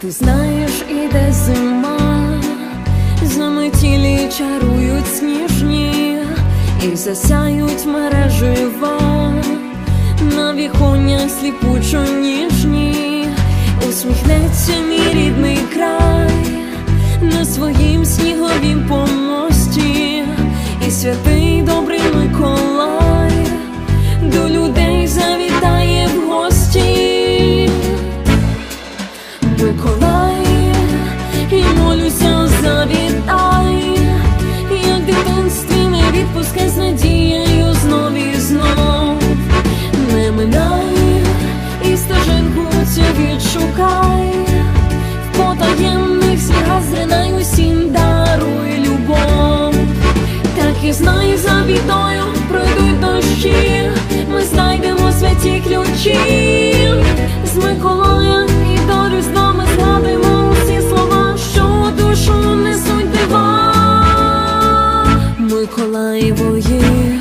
ти знаєш, іде зима, заметілі чарують сніжні і засяють мережива, на віконнях сліпучо ніжні, усміхнеться мій рідний край. На своїм сніговім помості, і святий добрий Миколай. До людей бідою пройдуть дощі, ми знайдемо святі ключі з Миколая і долю з нами згадуємо усі слова, що душу несуть дива. Миколаєвої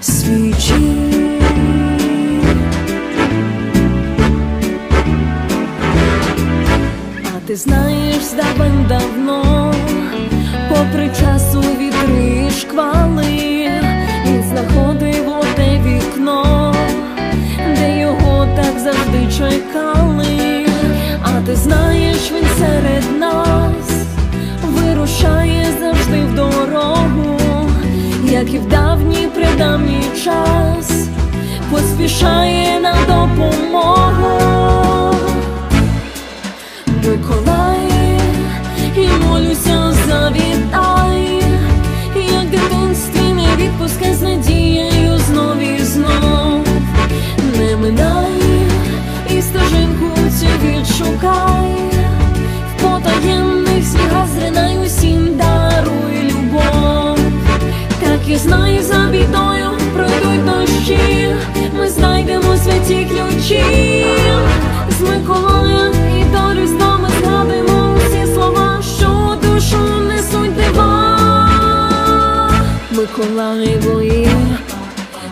свічі. А ти знаєш, здавен давно, попри часу вітри шквали, знаєш, він серед нас вирушає завжди в дорогу, як і в давній придавній час, поспішає на допомогу. Миколай, і молюся, завітай, як дитинстві не відпускай з надією знов і знов. Не минай Миколаєвої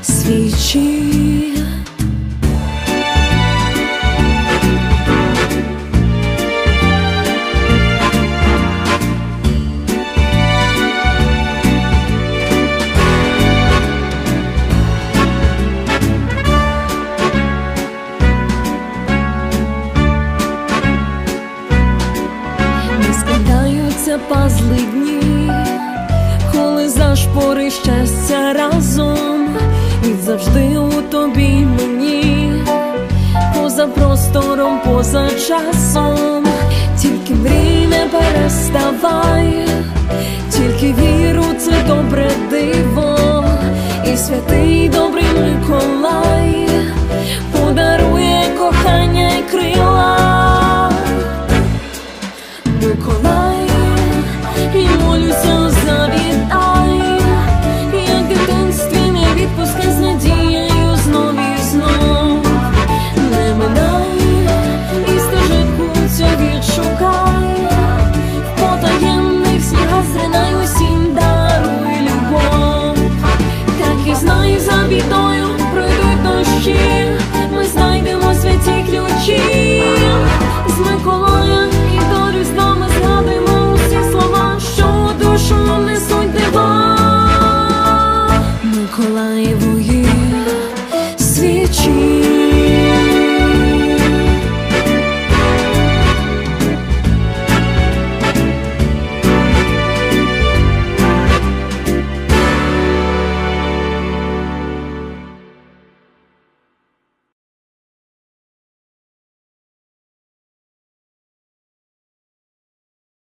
свічі. Не складаються пазли дні, коли зашпори щастя разом, і завжди у тобі мені, поза простором, поза часом, тільки мрій не переставай, тільки віру, це добре диво, і святий добрий Миколай подарує кохання й крила. Миколай, і молюся, Миколаєву